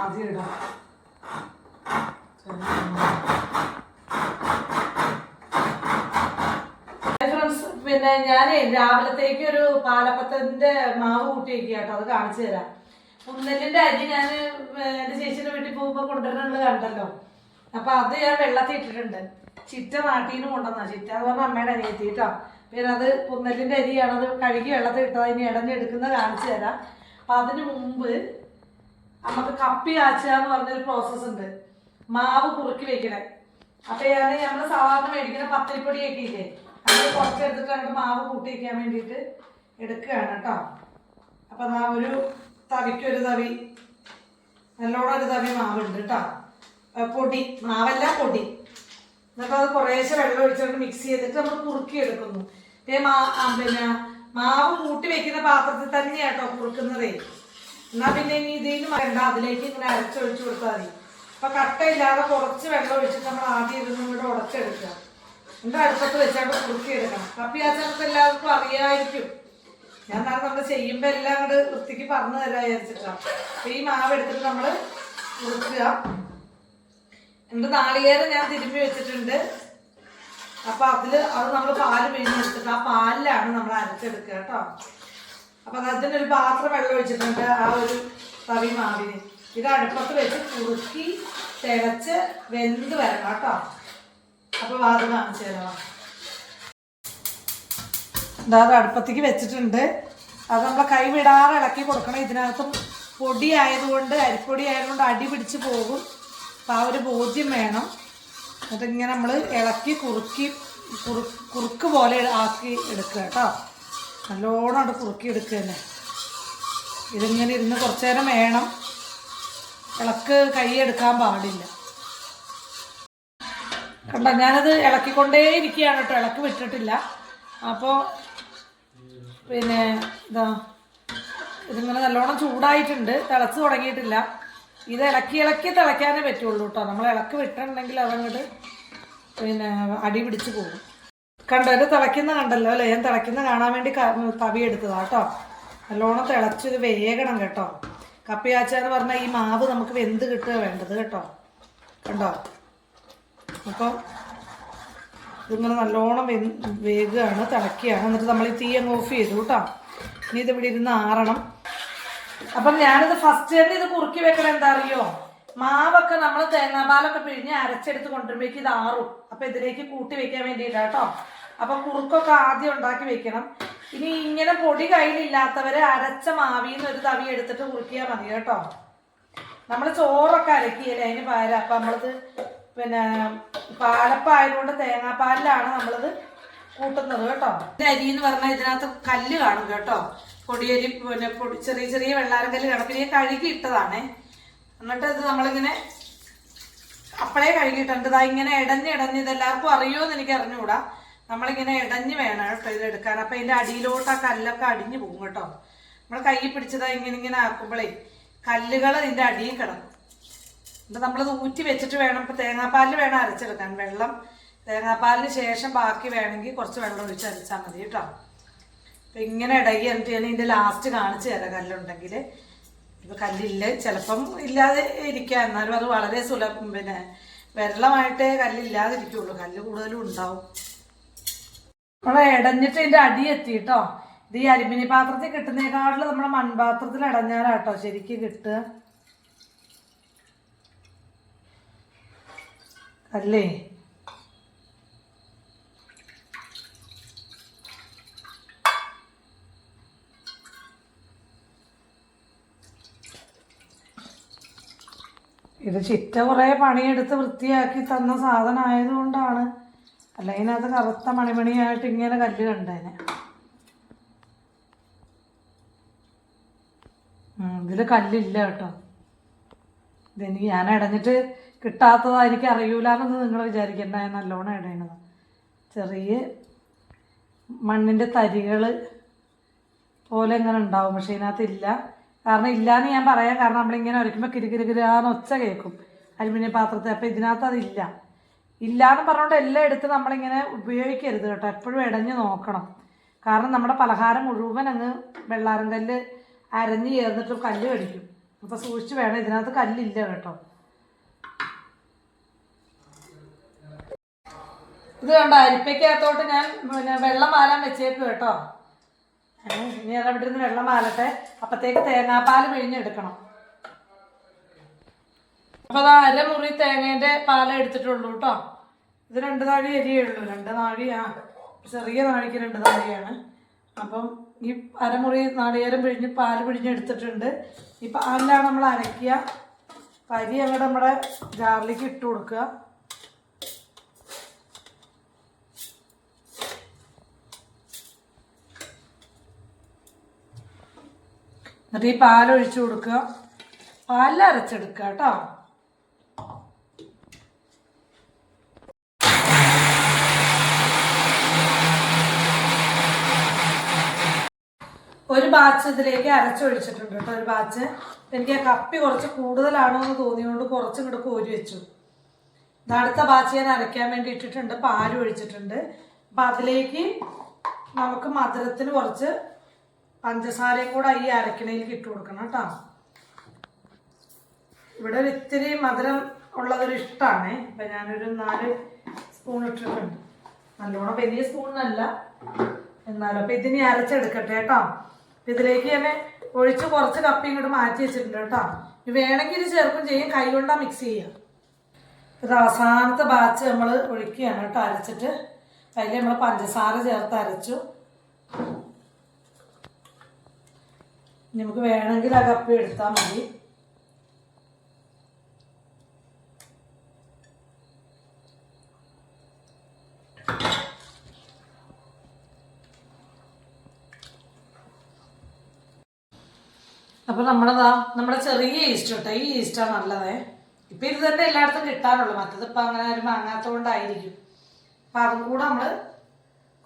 ആദ്യം ഇടാം പിന്നെ ഞാൻ രാവിലത്തേക്ക് ഒരു പാലപ്പത്തിന്റെ മാവ് കൂട്ടി കേട്ടോ അത് കാണിച്ചു തരാം. ഉന്നലിന്റെ അരി ഞാൻ എന്റെ ചേച്ചിയുടെ വീട്ടിൽ പോകുമ്പോൾ കൊണ്ടുവരുന്നത് കണ്ടല്ലോ. അപ്പൊ അത് ഞാൻ വെള്ളത്തിൽ ഇട്ടിട്ടുണ്ട്. ചിറ്റ നാട്ടീന്ന് കൊണ്ടുവന്ന ചിറ്റ എന്ന് പറഞ്ഞ അമ്മയുടെ അനിയത്തി കേട്ടോ. പിന്നെ അത് പുന്നലിന്റെ അരിയാണ് അത് കഴുകി വെള്ളത്തിൽ ഇട്ടത് അതിന് ഇടഞ്ഞെടുക്കുന്നത് കാണിച്ചു തരാം. അപ്പൊ അതിന് മുമ്പ് നമുക്ക് കപ്പി കാച്ചുക എന്ന് പറഞ്ഞൊരു പ്രോസസ്സ് ഉണ്ട്. മാവ് കുറുക്കി വെക്കണേ അപ്പൊ ഞാൻ നമ്മൾ സാധാരണ മേടിക്കുന്ന പത്തിരിപ്പൊടി ഇല്ലേ അത് കുറച്ചെടുത്തിട്ട് നമുക്ക് മാവ് കൂട്ടി വെക്കാൻ വേണ്ടിയിട്ട് എടുക്കുകയാണ് കേട്ടോ. അപ്പൊ ദാ ഒരു തവിക്കൊരു തവി നല്ലോണം ഒരു തവി മാവുണ്ട് കേട്ടോ. പൊടി മാവല്ല പൊടി. എന്നിട്ട് അത് കുറേശ്ശെ വെള്ളം ഒഴിച്ചുകൊണ്ട് മിക്സ് ചെയ്തിട്ട് നമ്മൾ കുറുക്കി എടുക്കുന്നു ആ, പിന്നെ മാവ് കൂട്ടി വെക്കുന്ന പാത്രത്തിൽ തന്നെയാട്ടോ കുറുക്കുന്നതേ. എന്നാ പിന്നെ ഇനി ഇതിന് വേണ്ട അതിലേക്ക് ഇങ്ങനെ അരച്ചൊഴിച്ചു കൊടുത്താൽ മതി. അപ്പൊ കട്ടയില്ലാതെ കുറച്ച് വെള്ളം ഒഴിച്ചിട്ട് നമ്മൾ ആദ്യം ഇരുന്ന് കൂടെ ഉടച്ചെടുക്കുക. എന്നിട്ട് അടുപ്പത്ത് വെച്ചാണ്ട് കുറുക്കി എടുക്കണം കപ്പി ആച്ചാർക്ക് എല്ലാവർക്കും അറിയായിരിക്കും. ഞാൻ നാളെ നമ്മൾ ചെയ്യുമ്പോൾ എല്ലാം കൂടെ വൃത്തിക്ക് പറഞ്ഞു തരാ വിചാരിച്ചിട്ടാണ് അപ്പൊ ഈ മാവ് എടുത്തിട്ട് നമ്മൾ കുറുക്കുക. എന്നിട്ട് നാളികേരം ഞാൻ തിരുമ്പി വെച്ചിട്ടുണ്ട്. അപ്പൊ അതിൽ അത് നമ്മൾ പാൽ പിഴിഞ്ഞെടുത്തിട്ട് ആ പാലിലാണ് നമ്മൾ അരച്ചെടുക്കുക കേട്ടോ. അപ്പൊ അതിന് ഒരു പാത്രം വെള്ളം ഒഴിച്ചിട്ടുണ്ട് ആ ഒരു തവി മാവിന്. ഇത് അടുപ്പത്ത് വെച്ച് കുറുക്കി തിളച്ച് വെന്ത് വരണം കേട്ടോ. അപ്പൊ അത് കാണിച്ചു തരണം അത് അടുപ്പത്തേക്ക് വെച്ചിട്ടുണ്ട്. അത് നമ്മളെ കൈ വിടാതെ ഇളക്കി കൊടുക്കണം. ഇതിനകത്ത് പൊടി ആയതുകൊണ്ട് അരിപ്പൊടി ആയതുകൊണ്ട് അടി പിടിച്ച് പോകും. അപ്പം ആ ഒരു ബോധ്യം വേണം. എന്നിട്ട് ഇങ്ങനെ നമ്മൾ ഇളക്കി കുറുക്കി കുറു കുറുക്ക് പോലെ ആക്കി എടുക്കുക കേട്ടോ. നല്ലോണം അവിടെ കുറുക്കിയെടുക്കുക തന്നെ ഇതിങ്ങനെ ഇരുന്ന് കുറച്ച് നേരം വേണം. ഇളക്ക് കൈ എടുക്കാൻ പാടില്ല. കണ്ട ഞാനത് ഇളക്കിക്കൊണ്ടേ ഇരിക്കുകയാണ് കേട്ടോ. ഇളക്ക് വിട്ടിട്ടില്ല. അപ്പോൾ പിന്നെ ഇതാ ഇതിങ്ങനെ നല്ലോണം ചൂടായിട്ടുണ്ട്. തിളച്ച് തുടങ്ങിയിട്ടില്ല. ഇത് ഇളക്കി ഇളക്കി തിളയ്ക്കാനേ പറ്റുള്ളൂ കേട്ടോ. നമ്മൾ ഇളക്ക് വിട്ടിട്ടുണ്ടെങ്കിൽ അതങ്ങോട്ട് പിന്നെ അടി പിടിച്ച് പോകും. കണ്ടോ ഇത് തിളയ്ക്കുന്ന കണ്ടല്ലോ അല്ലേ? ഞാൻ തിളയ്ക്കുന്ന കാണാൻ വേണ്ടി തവി എടുത്തതാ കേട്ടോ. നല്ലോണം തിളച്ചത് വേഗണം കേട്ടോ. കപ്പിയാച്ച എന്ന് പറഞ്ഞാൽ ഈ മാവ് നമുക്ക് വെന്ത് കിട്ടുക വേണ്ടത് കേട്ടോ. കണ്ടോ? അപ്പം ഇതിങ്ങനെ നല്ലോണം വെ വേഗമാണ് തിളക്കുകയാണ് എന്നിട്ട് നമ്മൾ ഈ തീ അങ്ങ് ഓഫ് ചെയ്തു കേട്ടോ. ഇനി ഇത് ഇവിടെ ഇരുന്ന് ആറണം. അപ്പം ഞാനിത് ഫസ്റ്റ് തന്നെ ഇത് കുറുക്കി വെക്കണം എന്താ അറിയോ? മാവൊക്കെ നമ്മൾ തേങ്ങാപാലൊക്കെ പിഴിഞ്ഞ് അരച്ചെടുത്ത് കൊണ്ടുവരുമ്പോഴേക്ക് ഇത് ആറും. അപ്പം ഇതിലേക്ക് കൂട്ടി വെക്കാൻ വേണ്ടിയിട്ടാ കേട്ടോ. അപ്പം കുറുക്കൊക്കെ ആദ്യം ഉണ്ടാക്കി വെക്കണം. ഇനി ഇങ്ങനെ പൊടി കയ്യിലില്ലാത്തവര് അരച്ച മാവിന്ന് ഒരു തവി എടുത്തിട്ട് കുറുക്കിയാൽ മതി കേട്ടോ. നമ്മൾ ചോറൊക്കെ അരക്കിയല്ലേ അതിന് പകരം. അപ്പം നമ്മളത് പിന്നെ പാലപ്പായതുകൊണ്ട് തേങ്ങാപ്പാലിലാണ് നമ്മളത് കൂട്ടുന്നത് കേട്ടോ. അരി എന്ന് പറഞ്ഞാൽ ഇതിനകത്ത് കല്ല് കാണും കേട്ടോ. പൊടിയരി പിന്നെ പൊടി ചെറിയ ചെറിയ വെള്ളാരം കല്ല് കാണും. പിന്നെ കഴുകി ഇട്ടതാണേ എന്നിട്ട് ഇത് നമ്മളിങ്ങനെ അപ്പളേ കഴുകിയിട്ടുണ്ട്. ഇതാ ഇങ്ങനെ ഇടഞ്ഞ് ഇടഞ്ഞ് അറിയുമോ അറിയുമോ എനിക്ക് അറിഞ്ഞുകൂടാ നമ്മളിങ്ങനെ ഇടഞ്ഞ് വേണം കേട്ടോ ഇത് എടുക്കാൻ. അപ്പം ഇതിന്റെ അടിയിലോട്ട് ആ കല്ലൊക്കെ അടിഞ്ഞു പോകും കേട്ടോ. നമ്മൾ കൈ പിടിച്ചത് ഇങ്ങനെ ഇങ്ങനെ ആക്കുമ്പോഴേ കല്ലുകൾ ഇതിന്റെ അടിയിൽ കിടക്കും. എന്നിട്ട് നമ്മളത് ഊറ്റി വെച്ചിട്ട് വേണം ഇപ്പം തേങ്ങാപ്പാലിൽ വേണം അരച്ചെടുക്കാൻ. വെള്ളം തേങ്ങാപ്പാലിന് ശേഷം ബാക്കി വേണമെങ്കിൽ കുറച്ച് വെള്ളം ഒഴിച്ച് അരച്ചാൽ മതി കേട്ടോ. അപ്പം ഇങ്ങനെ ഇടകി എന്നിട്ട് ഞാൻ ഇതിന്റെ ലാസ്റ്റ് കാണിച്ചു തരാം കല്ലുണ്ടെങ്കിൽ. ഇപ്പം കല്ലില്ല ചിലപ്പം ഇല്ലാതെ ഇരിക്കുക എന്നാലും അത് വളരെ സുലഭം. പിന്നെ വെള്ളമായിട്ടേ കല്ലില്ലാതിരിക്കുള്ളൂ. കല്ല് കൂടുതലും ഉണ്ടാവും. നമ്മളെ ഇടഞ്ഞിട്ട് ഇതിന്റെ അടി എത്തി കേട്ടോ ഇത് ഈ അലുമിനി പാത്രത്തിൽ കിട്ടുന്നേക്കാട്ടിൽ നമ്മുടെ മൺപാത്രത്തിൽ ഇടഞ്ഞാലാട്ടോ ശരിക്കും കിട്ടുക. അല്ലേ? ഇത് ചിറ്റ കുറേ പണിയെടുത്ത് വൃത്തിയാക്കി തന്ന സാധനം ആയതുകൊണ്ടാണ് അല്ല അതിനകത്ത് കറുത്ത മണിമണിയായിട്ട് ഇങ്ങനെ കല്ല് കണ്ടേനെ. ഇതിൽ കല്ലില്ല കേട്ടോ. ഇതെനിക്ക് ഞാൻ ഇടഞ്ഞിട്ട് കിട്ടാത്തതായിരിക്കും അറിയൂലെന്ന് നിങ്ങൾ വിചാരിക്കേണ്ട ഞാൻ നല്ലോണം ഇടയണത്. ചെറിയ മണ്ണിന്റെ തരികൾ പോലെ ഇങ്ങനെ ഉണ്ടാവും പക്ഷേ ഇതിനകത്ത് ഇല്ല. കാരണം ഇല്ലയെന്ന് ഞാൻ പറയാം കാരണം നമ്മളിങ്ങനെ ഉരയ്ക്കുമ്പോൾ കിരുകിരുകിരാന്ന് ഒച്ച കേൾക്കും. അലുമിനിയം പാത്രത്തിൽ അപ്പോൾ ഇതിനകത്ത് അതില്ല. ഇല്ലാന്ന് പറഞ്ഞുകൊണ്ട് എല്ലാം എടുത്ത് നമ്മളിങ്ങനെ ഉപയോഗിക്കരുത് കേട്ടോ. എപ്പോഴും ഇടഞ്ഞ് നോക്കണം. കാരണം നമ്മുടെ പലഹാരം മുഴുവൻ അങ്ങ് വെള്ളാരം കല്ല് അരഞ്ഞ് ചേർന്നിട്ട് കല്ല് കടിക്കും. അപ്പോൾ സൂക്ഷിച്ച് വേണം. ഇതിനകത്ത് കല്ലില്ല കേട്ടോ. ഇത് കണ്ടോ? അരിപ്പയ്ക്കകത്തോട്ട് ഞാൻ പിന്നെ വെള്ളം മാലാൻ വെച്ചേക്കും കേട്ടോ. ഇനി അതവിടെ ഇരുന്ന് വെള്ളം മാലട്ടെ അപ്പത്തേക്ക് തേങ്ങാപ്പാൽ പിഴിഞ്ഞെടുക്കണം. അപ്പോൾ അത് അരമുറി തേങ്ങേന്റെ പാല എടുത്തിട്ടുള്ളൂ കേട്ടോ ഇത് രണ്ട് നാഴി അരിയേ ഉള്ളൂ രണ്ട് നാഴി ആ ചെറിയ നാഴിക്ക് രണ്ട് നാഴിയാണ്. അപ്പം ഈ അരമുറി നാളികേരം പിഴിഞ്ഞ് പാൽ പിഴിഞ്ഞെടുത്തിട്ടുണ്ട് ഈ പാലിലാണ് നമ്മൾ അരയ്ക്കുക. അപ്പം അരി അങ്ങോട്ട് നമ്മുടെ ജാറിലേക്ക് ഇട്ട് കൊടുക്കുക. എന്നിട്ട് ഈ പാൽ ഒഴിച്ചു കൊടുക്കുക. പാലിൽ അരച്ചെടുക്കുക കേട്ടോ ഒരു ബാച്ച് ഇതിലേക്ക് അരച്ചൊഴിച്ചിട്ടുണ്ട് കേട്ടോ ഒരു ബാച്ച് എനിക്ക് ആ കപ്പി കുറച്ച് കൂടുതലാണോ എന്ന് തോന്നിയോണ്ട് കുറച്ചും കൂടെ കോരി വെച്ചു. അടുത്ത ബാച്ച് ഞാൻ അരയ്ക്കാൻ വേണ്ടി ഇട്ടിട്ടുണ്ട് പാൽ ഒഴിച്ചിട്ടുണ്ട്. അപ്പം അതിലേക്ക് നമുക്ക് മധുരത്തിന് കുറച്ച് പഞ്ചസാരയും കൂടെ ഈ അരക്കണയിലേക്ക് ഇട്ട് കൊടുക്കണം കേട്ടോ. ഇവിടെ ഒരു ഇത്തിരി മധുരം ഉള്ളതൊരു ഇഷ്ടമാണ് അപ്പം ഞാനൊരു നാല് സ്പൂൺ ഇട്ടിട്ടുണ്ട്. നല്ലോണം വലിയ സ്പൂണല്ല എന്നാലും അപ്പം ഇതിനി അരച്ചെടുക്കട്ടെ കേട്ടോ. ഇതിലേക്ക് തന്നെ ഒഴിച്ച് കുറച്ച് കപ്പി ഇങ്ങോട്ട് മാറ്റി വെച്ചിട്ടുണ്ട് കേട്ടോ. വേണമെങ്കിൽ ഇത് ചേർക്കും ചെയ്യും. കൈ കൊണ്ടാ മിക്സ് ചെയ്യാം. ഇത് അവസാനത്തെ ബാച്ച് നമ്മൾ ഒഴിക്കുകയാണ് കേട്ടോ അരച്ചിട്ട്. അതിൽ നമ്മൾ പഞ്ചസാര ചേർത്ത് അരച്ചു. നമുക്ക് വേണമെങ്കിൽ ആ കപ്പി എടുത്താൽ മതി. അപ്പോൾ നമ്മളതാ നമ്മുടെ ചെറിയ ഈസ്റ്റ് കേട്ടോ ഈ ഈസ്റ്റാണ് നല്ലതേ. ഇപ്പം ഇത് തന്നെ എല്ലായിടത്തും കിട്ടാനുള്ളൂ. മറ്റത് ഇപ്പം അങ്ങനെ ആരും വാങ്ങാത്തതുകൊണ്ടായിരിക്കും അപ്പം അതും കൂടെ നമ്മൾ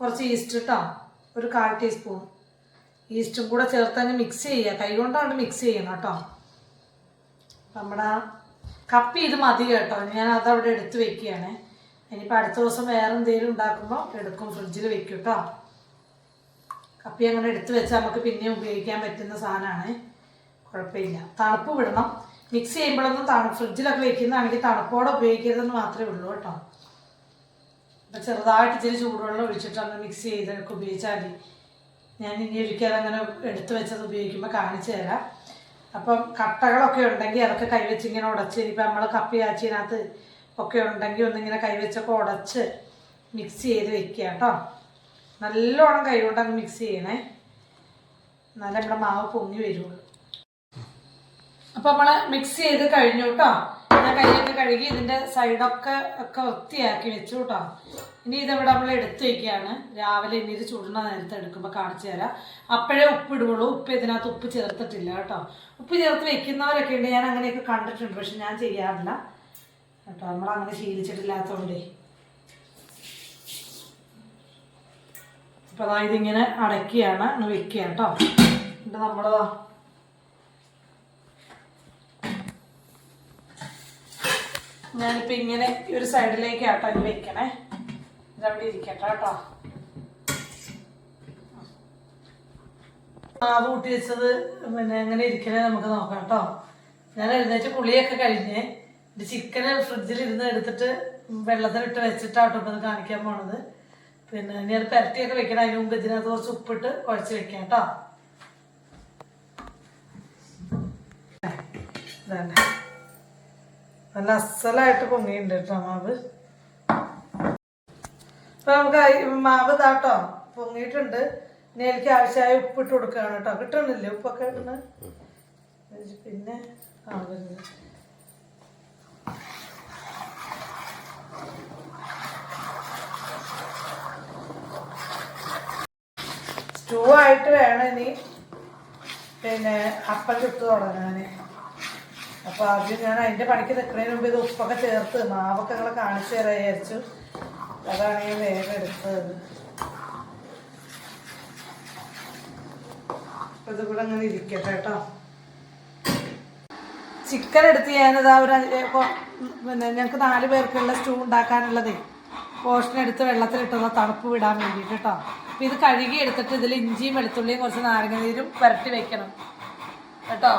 കുറച്ച് ഈസ്റ്റ് ഇട്ടോ ഒരു കാൽ ടീസ്പൂൺ ഈസ്റ്റും കൂടെ ചേർത്ത് അങ്ങ് മിക്സ് ചെയ്യുക കൈ കൊണ്ടാണ് മിക്സ് ചെയ്യണം കേട്ടോ നമ്മുടെ കപ്പി ഇത് മതി കേട്ടോ. ഞാൻ അതവിടെ എടുത്ത് വെക്കുകയാണ്. ഇനിയിപ്പോൾ അടുത്ത ദിവസം വേറെ എന്തെങ്കിലും ഉണ്ടാക്കുമ്പോൾ എടുക്കും. ഫ്രിഡ്ജിൽ വെക്കും കേട്ടോ കപ്പി അങ്ങനെ എടുത്ത് വെച്ചാൽ നമുക്ക് പിന്നെയും ഉപയോഗിക്കാൻ പറ്റുന്ന സാധനമാണ് കുഴപ്പമില്ല. തണുപ്പ് വിടണം. മിക്സ് ചെയ്യുമ്പോഴൊന്നും തണു ഫ്രിഡ്ജിലൊക്കെ വെക്കുന്നതാണെങ്കിൽ തണുപ്പോടെ ഉപയോഗിക്കരുതെന്ന് മാത്രമേ ഉള്ളൂ കേട്ടോ. അപ്പം ചെറുതായിട്ട് ഇച്ചിരി ചൂടുവെള്ളം ഒഴിച്ചിട്ടൊന്ന് മിക്സ് ചെയ്തൊക്കെ ഉപയോഗിച്ചാൽ മതി. ഞാൻ ഇനി ഒരിക്കൽ അങ്ങനെ എടുത്തു വെച്ചത് ഉപയോഗിക്കുമ്പോൾ കാണിച്ചു തരാം. അപ്പം കട്ടകളൊക്കെ ഉണ്ടെങ്കിൽ അതൊക്കെ കൈവച്ച് ഇങ്ങനെ ഉടച്ച് ഇനിയിപ്പോൾ നമ്മൾ കപ്പി ആച്ചിനകത്ത് ഒക്കെ ഉണ്ടെങ്കിൽ ഒന്നിങ്ങനെ കൈവച്ചൊക്കെ ഉടച്ച് മിക്സ് ചെയ്ത് വെക്കുക കേട്ടോ. നല്ലോണം കൈ കൊണ്ടങ്ങ് മിക്സ് ചെയ്യണേ. എന്നാലേ നമ്മുടെ മാവ് പൊങ്ങി വരുള്ളൂ. അപ്പം നമ്മൾ മിക്സ് ചെയ്ത് കഴിഞ്ഞു കേട്ടോ ഞാൻ കൈയൊക്കെ കഴുകി ഇതിന്റെ സൈഡൊക്കെ ഒക്കെ വൃത്തിയാക്കി വെച്ചു കേട്ടോ ഇനി ഇതിവിടെ നമ്മൾ എടുത്തു വയ്ക്കുകയാണ് രാവിലെ ഇനി ഇത് ചുടുന്ന നേരത്തെ എടുക്കുമ്പോൾ കാണിച്ചു തരാം. അപ്പോഴേ ഉപ്പ് ഇടുകയുള്ളൂ ഉപ്പ് ഇതിനകത്ത് ഉപ്പ് ചേർത്തിട്ടില്ല കേട്ടോ ഉപ്പ് ചേർത്ത് വെക്കുന്നവരൊക്കെ ഉണ്ട്. ഞാൻ അങ്ങനെയൊക്കെ കണ്ടിട്ടുണ്ട് പക്ഷെ ഞാൻ ചെയ്യാറില്ല. കേട്ടോ നമ്മളങ്ങനെ ശീലിച്ചിട്ടില്ലാത്തതുകൊണ്ടേ അപ്പോൾ അതായത് ഇതിങ്ങനെ അടയ്ക്കുകയാണ് അങ്ങ് വെക്കുക കേട്ടോ എന്നിട്ട് നമ്മൾ ഞാനിപ്പോൾ ഇങ്ങനെ ഈ ഒരു സൈഡിലേക്ക് ആട്ടോ ഇത് വെക്കണേ. ഇതവിടെ ഇരിക്കട്ടെ കേട്ടോ. മാവ് കൂട്ടി വെച്ചത് പിന്നെ എങ്ങനെ ഇരിക്കണേ നമുക്ക് നോക്കാം കേട്ടോ. ഞാൻ എഴുന്നേറ്റ് പുളിയൊക്കെ കഴിഞ്ഞ് ഇത് ചിക്കന് ഫ്രിഡ്ജിൽ ഇരുന്ന് എടുത്തിട്ട് വെള്ളത്തിലിട്ട് വെച്ചിട്ടാട്ടോ ഇപ്പം ഇത് കാണിക്കാൻ പോണത്. പിന്നെ ഇനി അത് പുരട്ടിയൊക്കെ വെക്കണം. അതിന് മുമ്പ് ഇതിനകത്ത് കുറച്ച് ഉപ്പിട്ട് കുഴച്ച് വെക്കാം കേട്ടോ. നല്ല അസലായിട്ട് പൊങ്ങിയിട്ടുണ്ട് കേട്ടോ മാവ്. അപ്പൊ നമുക്ക് മാവ് ഇതാട്ടോ പൊങ്ങിയിട്ടുണ്ട്. ഇനി എനിക്ക് ആവശ്യമായ ഉപ്പിട്ട് കൊടുക്കുകയാണ് കേട്ടോ കിട്ടണില്ലേ ഉപ്പൊക്കെ പിന്നെ സ്റ്റൂ ആയിട്ട് വേണം ഇനി പിന്നെ അപ്പം ചുട്ട് തുടങ്ങാൻ അപ്പോൾ ആദ്യം ഞാൻ അതിന്റെ പണിക്ക് നിൽക്കുന്നതിന് മുമ്പ് ഇത് ഉപ്പൊക്കെ ചേർത്ത് മാവൊക്കെ നിങ്ങളെ കാണിച്ചു തരാൻ വിചാരിച്ചു. അതാണ് ഞാൻ വേഗം എടുത്തത്. ഇത് കൂടെ അങ്ങനെ ഇരിക്കട്ടെ കേട്ടോ. ചിക്കൻ എടുത്ത് ഞാനിതാ ഒരു അഞ്ച് പിന്നെ ഞങ്ങൾക്ക് നാല് പേർക്കുള്ള സ്റ്റൂ ഉണ്ടാക്കാനുള്ളതേ. പോർഷൻ എടുത്ത് വെള്ളത്തിലിട്ടുന്ന തണുപ്പ് വിടാൻ വേണ്ടിയിട്ട് കേട്ടോ അപ്പം ഇത് കഴുകി എടുത്തിട്ട് ഇതിൽ ഇഞ്ചിയും വെളുത്തുള്ളിയും കുറച്ച് നാരങ്ങ നീരും പുരട്ടി വെക്കണം. കേട്ടോ?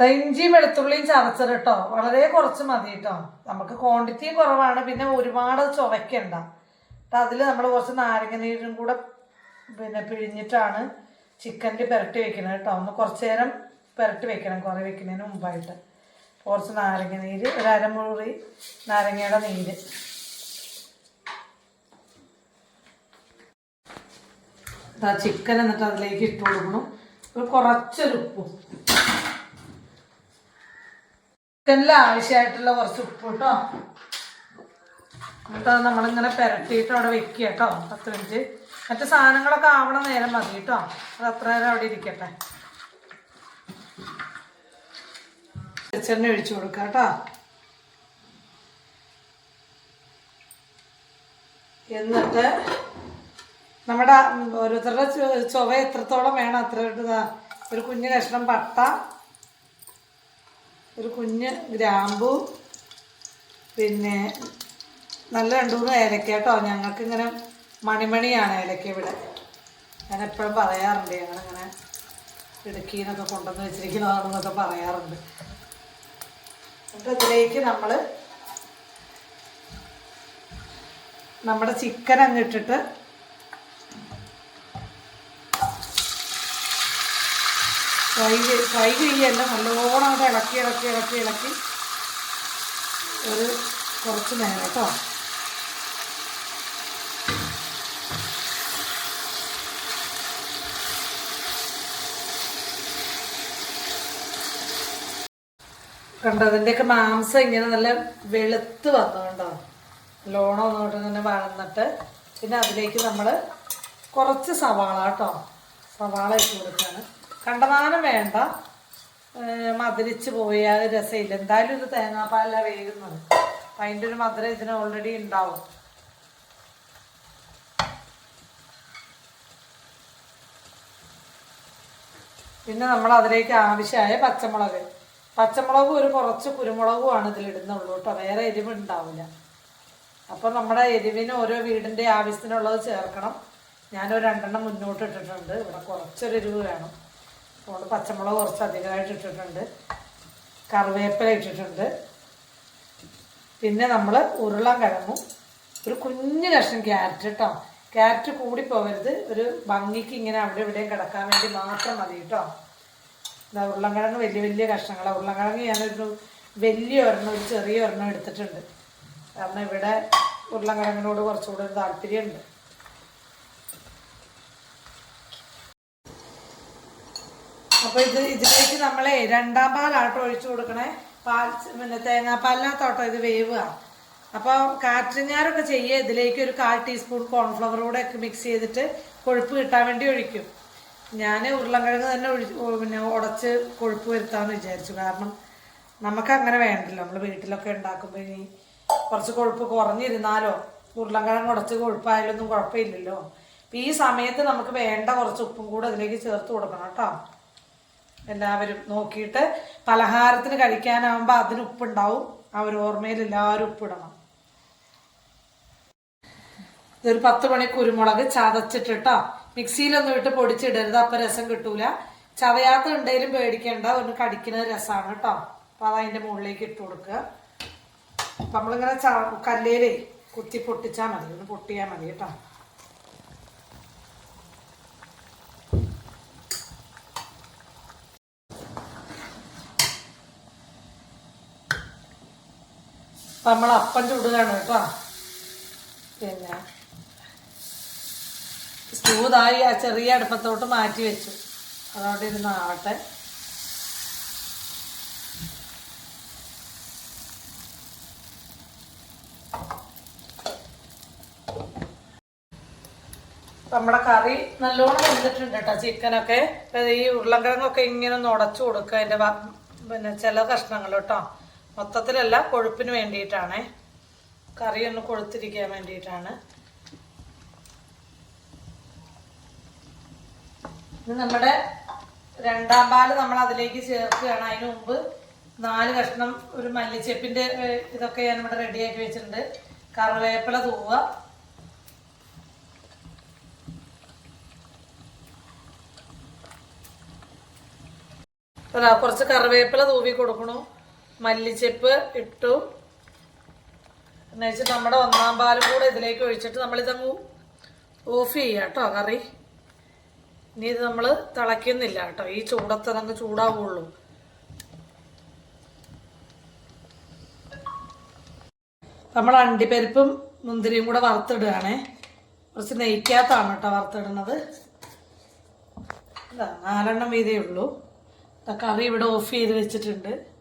ഇഞ്ചിയും വെളുത്തുള്ളിയും ചതച്ചത് കേട്ടോ വളരെ കുറച്ച് മതി കേട്ടോ നമുക്ക് ക്വാണ്ടിറ്റി കുറവാണ് പിന്നെ ഒരുപാട് ചുവയ്ക്കണ്ട. അപ്പം അതിൽ നമ്മൾ കുറച്ച് നാരങ്ങ നീരും കൂടെ പിന്നെ പിഴിഞ്ഞിട്ടാണ് ചിക്കന്റെ പുരട്ടി വെക്കുന്നത് കേട്ടോ ഒന്ന് കുറച്ച് നേരം പുരട്ടി വെക്കണം കുറേ വെക്കുന്നതിന് മുമ്പായിട്ട്. കുറച്ച് നാരങ്ങ നീര് ഒരു അരമുറി നാരങ്ങയുടെ നീര്. ചിക്കൻ എന്നിട്ട് അതിലേക്ക് ഇട്ട് കൊടുക്കണം. ഒരു കുറച്ചൊരു ഉപ്പും. ചിക്കനിൽ ആവശ്യമായിട്ടുള്ള കുറച്ച് ഉപ്പ് കേട്ടോ. എന്നിട്ട് നമ്മളിങ്ങനെ പെരട്ടിയിട്ട് അവിടെ വെക്കുക കേട്ടോ പത്ത് മിനിറ്റ്. മറ്റു സാധനങ്ങളൊക്കെ ആവണ നേരം മതി കേട്ടോ. അത് അത്ര നേരം അവിടെ ഇരിക്കട്ടെ. വെളിച്ചെണ്ണ ഒഴിച്ചു കൊടുക്കുക കേട്ടോ. എന്നിട്ട് നമ്മുടെ ഓരോരുത്തരുടെ ചൊവ എത്രത്തോളം വേണം അത്ര ഒരു കുഞ്ഞു കഷ്ണം പട്ട ഒരു കുഞ്ഞ് ഗ്രാമ്പു പിന്നെ നല്ല രണ്ടു മൂന്ന് ഏലക്ക കേട്ടോ. ഞങ്ങൾക്ക് ഇങ്ങനെ മണിമണിയാണ് ഏലക്ക ഇവിടെ. ഞാൻ എപ്പോഴും പറയാറുണ്ട് ഞങ്ങളിങ്ങനെ ഇടുക്കിന്നൊക്കെ കൊണ്ടുവന്ന് വെച്ചിരിക്കുന്നതാണെന്നൊക്കെ പറയാറുണ്ട്. എന്നിട്ട് അതിലേക്ക് നമ്മൾ നമ്മുടെ ചിക്കൻ അങ്ങ് ഫ്രൈ ചെയ്ത് ഫ്രൈ ചെയ്യല്ല നല്ലോണം അത് ഇളക്കി ഇളക്കി ഇളക്കി ഇളക്കി. ഒരു കുറച്ച് നേരം കേട്ടോ. കണ്ടോ അതിന്റെയൊക്കെ മാംസം ഇങ്ങനെ നല്ല വെളുത്ത് വന്നു കണ്ടോ ലോണം ഒന്നുകൊണ്ട് തന്നെ വളർന്നിട്ട് പിന്നെ അതിലേക്ക് നമ്മൾ കുറച്ച് സവാള കേട്ടോ. സവാള ഇട്ട് കൊടുക്കുകയാണ്. കണ്ടമാനം വേണ്ട. മധുരിച്ച് പോയി. അത് രസമില്ല. എന്തായാലും ഇത് തേങ്ങാപ്പാലല്ല വേകുന്നത് അപ്പം അതിന്റെ ഒരു മധുരം ഇതിന് ഓൾറെഡി ഉണ്ടാവും. പിന്നെ നമ്മൾ അതിലേക്ക് ആവശ്യമായ പച്ചമുളക്. പച്ചമുളകും ഒരു കുറച്ച് കുരുമുളകുമാണ് ഇതിലിടുന്നുള്ളൂ കേട്ടോ. വേറെ എരിവ് ഉണ്ടാവില്ല. അപ്പോൾ നമ്മുടെ എരിവിന് ഓരോ വീടിന്റെ ആവശ്യത്തിനുള്ളത് ചേർക്കണം. ഞാനൊരു രണ്ടെണ്ണം മുന്നോട്ട് ഇട്ടിട്ടുണ്ട്. ഇവിടെ കുറച്ചൊരു എരിവ് വേണം. അതുകൊണ്ട് പച്ചമുളക് കുറച്ച് അധികമായിട്ട് ഇട്ടിട്ടുണ്ട്. കറിവേപ്പില ഇട്ടിട്ടുണ്ട്. പിന്നെ നമ്മൾ ഉരുളൻ കിഴങ്ങും ഒരു കുഞ്ഞു കഷ്ണം ക്യാരറ്റ് കേട്ടോ ക്യാരറ്റ് കൂടി പോകരുത്. ഒരു ഭംഗിക്ക് ഇങ്ങനെ അവിടെ ഇവിടെയും കിടക്കാൻ വേണ്ടി മാത്രം മതി കേട്ടോ എന്താ ഉരുളൻകിഴങ്ങ് വലിയ വലിയ കഷ്ണങ്ങളാണ് ഉരുളൻകിഴങ്ങ് ഞാനൊരു വലിയ ഒരെണ്ണം ഒരു ചെറിയ ഒരെണ്ണം എടുത്തിട്ടുണ്ട്. കാരണം ഇവിടെ ഉരുളൻകിഴങ്ങിനോട് കുറച്ചുകൂടെ ഒരു താല്പര്യമുണ്ട്. അപ്പൊ ഇത് ഇതിലേക്ക് നമ്മളെ രണ്ടാം പാലാട്ടോ ഒഴിച്ചു കൊടുക്കണേ. പാൽ പിന്നെ തേങ്ങാപ്പാലിനകത്തോട്ടോ ഇത് വേവുക. അപ്പോൾ കാറ്ററിഞ്ഞാരൊക്കെ ചെയ്യുക ഇതിലേക്ക് ഒരു കാൽ ടീസ്പൂൺ കോൺഫ്ലവർ കൂടെ ഒക്കെ മിക്സ് ചെയ്തിട്ട് കൊഴുപ്പ് കിട്ടാൻ വേണ്ടി ഒഴിക്കും. ഞാൻ ഉരുളൻകിഴങ്ങ് തന്നെ ഒഴിച്ച് പിന്നെ ഉടച്ച് കൊഴുപ്പ് വരുത്താമെന്ന് വിചാരിച്ചു. കാരണം നമുക്ക് അങ്ങനെ വേണ്ടല്ലോ. നമ്മൾ വീട്ടിലൊക്കെ ഉണ്ടാക്കുമ്പോൾ ഇനി കുറച്ച് കൊഴുപ്പ് കുറഞ്ഞിരുന്നാലോ? ഉരുളൻകിഴങ്ങ് ഉടച്ച് കൊഴുപ്പായാലൊന്നും കുഴപ്പമില്ലല്ലോ. അപ്പം ഈ സമയത്ത് നമുക്ക് വേണ്ട കുറച്ച് ഉപ്പും കൂടെ അതിലേക്ക് ചേർത്ത് കൊടുക്കണം കേട്ടോ. എല്ലാവരും നോക്കിയിട്ട് പലഹാരത്തിന് കഴിക്കാനാവുമ്പോൾ അതിന് ഉപ്പുണ്ടാവും. ഒരു ഓർമ്മയിൽ എല്ലാവരും ഉപ്പിടണം. ഇതൊരു പത്ത് മണി കുരുമുളക് ചതച്ചിട്ടിട്ടോ. മിക്സിയിലൊന്നും ഇട്ട് പൊടിച്ചിടരുത് അപ്പം രസം കിട്ടൂല. ചതയാത്ത ഉണ്ടെങ്കിലും പേടിക്കേണ്ട ഒന്ന് കടിക്കുന്ന രസമാണ് കേട്ടോ. അപ്പം അത് മുകളിലേക്ക് ഇട്ട് കൊടുക്കുക. അപ്പം നമ്മളിങ്ങനെ ച കല്ലേലേ കുത്തി പൊട്ടിച്ചാൽ മതി ഒന്ന് പൊട്ടിയാൽ മതി കേട്ടോ. നമ്മൾ അപ്പം ചുടുകയാണ് കേട്ടോ. പിന്നെ സ്മൂതായി ആ ചെറിയ അടുപ്പത്തോട്ട് മാറ്റി വെച്ചു. അതുകൊണ്ട് ഇരുന്ന് ആവട്ടെ. നമ്മുടെ കറി നല്ലോണം വെന്തിട്ടുണ്ട് കേട്ടോ ചിക്കനൊക്കെ. ഈ ഉരുളൻകിഴങ്ങൊക്കെ ഇങ്ങനെ ഒന്ന് ഉടച്ചു കൊടുക്കുക അതിന്റെ പിന്നെ ചില കഷ്ണങ്ങൾ കേട്ടോ. മൊത്തത്തിലല്ല കൊഴുപ്പിന് വേണ്ടിയിട്ടാണ്. കറി ഒന്ന് കൊഴുത്തിരിക്കാൻ വേണ്ടിയിട്ടാണ്. ഇത് നമ്മുടെ രണ്ടാം പാൽ നമ്മൾ അതിലേക്ക് ചേർക്കുകയാണ്. അതിന് മുമ്പ് നാല് കഷ്ണം ഒരു മല്ലിച്ചെപ്പിന്റെ ഇതൊക്കെ ഞാൻ ഇവിടെ റെഡിയാക്കി വെച്ചിട്ടുണ്ട്. കറിവേപ്പില അതാ കുറച്ച് കറിവേപ്പില തൂവി കൊടുക്കണു. മല്ലിച്ചെപ്പ് ഇട്ടു. എന്ന് നമ്മുടെ ഒന്നാം പാലും കൂടെ ഇതിലേക്ക് ഒഴിച്ചിട്ട് നമ്മളിതങ്ങ് ഓഫ് ചെയ്യുക കേട്ടോ കറി. ഇനി ഇത് നമ്മൾ തിളയ്ക്കുന്നില്ല കേട്ടോ. ഈ ചൂടത്ത് അതങ്ങ് ചൂടാവുള്ളൂ. നമ്മൾ അണ്ടിപ്പരിപ്പും മുന്തിരിയും കൂടെ വറുത്തിടുകയാണേ. കുറച്ച് നെയ്ക്കകത്താണ് കേട്ടോ വറുത്തിടുന്നത്. നാലെണ്ണം വീതേ ഉള്ളൂ. കറി ഇവിടെ ഓഫ് ചെയ്ത് വെച്ചിട്ടുണ്ട്.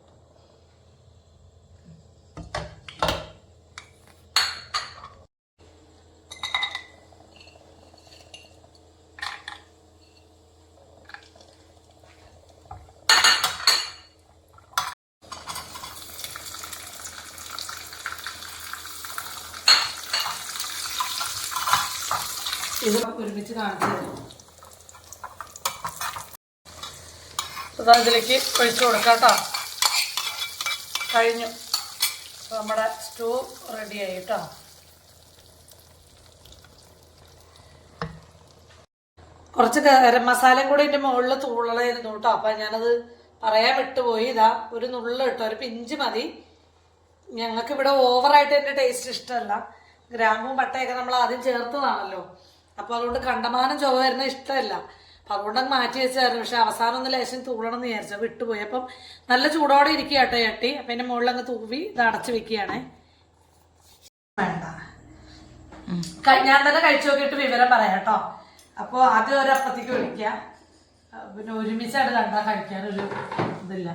ഇത് ഒരുമിച്ച് കാണിച്ചു തരും. അതാ ഇതിലേക്ക് ഒഴിച്ചു കൊടുക്കാം കേട്ടോ. കഴിഞ്ഞു. നമ്മുടെ സ്റ്റൂ റെഡിയായി കേട്ടോ. കുറച്ച് ഗരം മസാലയും കൂടി എന്റെ മുകളിൽ തൂളണമായിരുന്നു കേട്ടോ. അപ്പം ഞാനത് പറയാൻ വിട്ടുപോയി. ഇതാ ഒരു നുള്ള കേട്ടോ. ഒരു പിഞ്ച് മതി. ഞങ്ങൾക്ക് ഇവിടെ ഓവറായിട്ട് എന്റെ ടേസ്റ്റ് ഇഷ്ടമല്ല. ഗ്രാമ്പും പട്ടയൊക്കെ നമ്മൾ ആദ്യം ചേർത്തതാണല്ലോ. അപ്പോൾ അതുകൊണ്ട് കണ്ടമാനം ചുവ വരുന്ന ഇഷ്ടമല്ല. അപ്പം അതുകൊണ്ട് മാറ്റി വെച്ചായിരുന്നു. പക്ഷെ അവസാനം ഒന്ന് ലേശം തൂളണം എന്ന് വിചാരിച്ചു വിട്ടുപോയി അപ്പം നല്ല ചൂടോടെ ഇരിക്കുക കേട്ടോ ചട്ടി അപ്പം എന്റെ മുകളിൽ അങ്ങ് തൂവി ഇത് അടച്ചു വെക്കുകയാണേ. വേണ്ട. ഞാൻ തന്നെ കഴിച്ചു നോക്കിയിട്ട് വിവരം പറയാം കേട്ടോ. അപ്പോൾ ആദ്യം ഒരു അപ്പത്തേക്ക് ഒഴിക്കുക ആ, പിന്നെ ഒരുമിച്ചായിട്ട് കണ്ടാ കഴിക്കാനൊരു ഇതില്ല.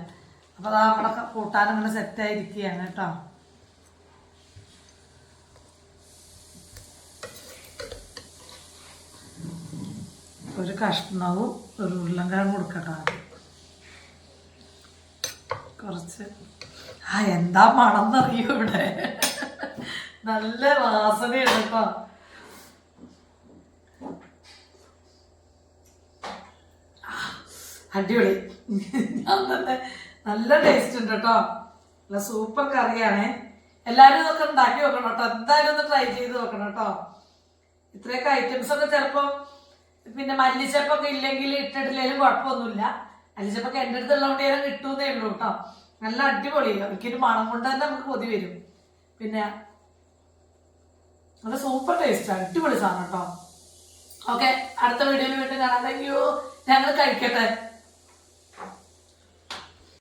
അപ്പോൾ അതാ നമ്മുടെ കൂട്ടാൻ ഇങ്ങനെ സെറ്റായിരിക്കുകയാണ് കേട്ടോ. ഒരു കഷ്ണവും ഒരു ഉരുളൻകിഴങ്ങ് കൊടുക്കട്ടോ. കുറച്ച്. ആ എന്താ മണം എന്നറിയോ ഇവിടെ? നല്ല വാസനയാണ് കേട്ടോ അടിപൊളി. തന്നെ നല്ല ടേസ്റ്റ് ഉണ്ട് കേട്ടോ നല്ല സൂപ്പർ കറിയാണേ എല്ലാവരും ഇതൊക്കെ ഉണ്ടാക്കി നോക്കണം കേട്ടോ എന്തായാലും ഒന്ന് ട്രൈ ചെയ്ത് നോക്കണം കേട്ടോ ഇത്രയൊക്കെ ഐറ്റംസ് ഒക്കെ ചിലപ്പോൾ പിന്നെ മല്ലിച്ചപ്പൊക്കെ ഇല്ലെങ്കിൽ ഇട്ടിട്ടില്ലെങ്കിലും കുഴപ്പമൊന്നുമില്ല. മല്ലിച്ചപ്പൊക്കെ എന്റെ അടുത്തുള്ളതുകൊണ്ട് ഞാൻ കിട്ടുമെന്നേ ഉള്ളൂ കേട്ടോ. നല്ല അടിപൊളി. ഒരിക്കലും മണം കൊണ്ട് തന്നെ നമുക്ക് കൊതി വരും. പിന്നെ നല്ല സൂപ്പർ ടേസ്റ്റ് അടിപൊളി സാധനം കേട്ടോ. ഓക്കെ അടുത്ത വീഡിയോയിൽ വീണ്ടും കാണാം. താങ്ക് യു ഞങ്ങൾ കഴിക്കട്ടെ.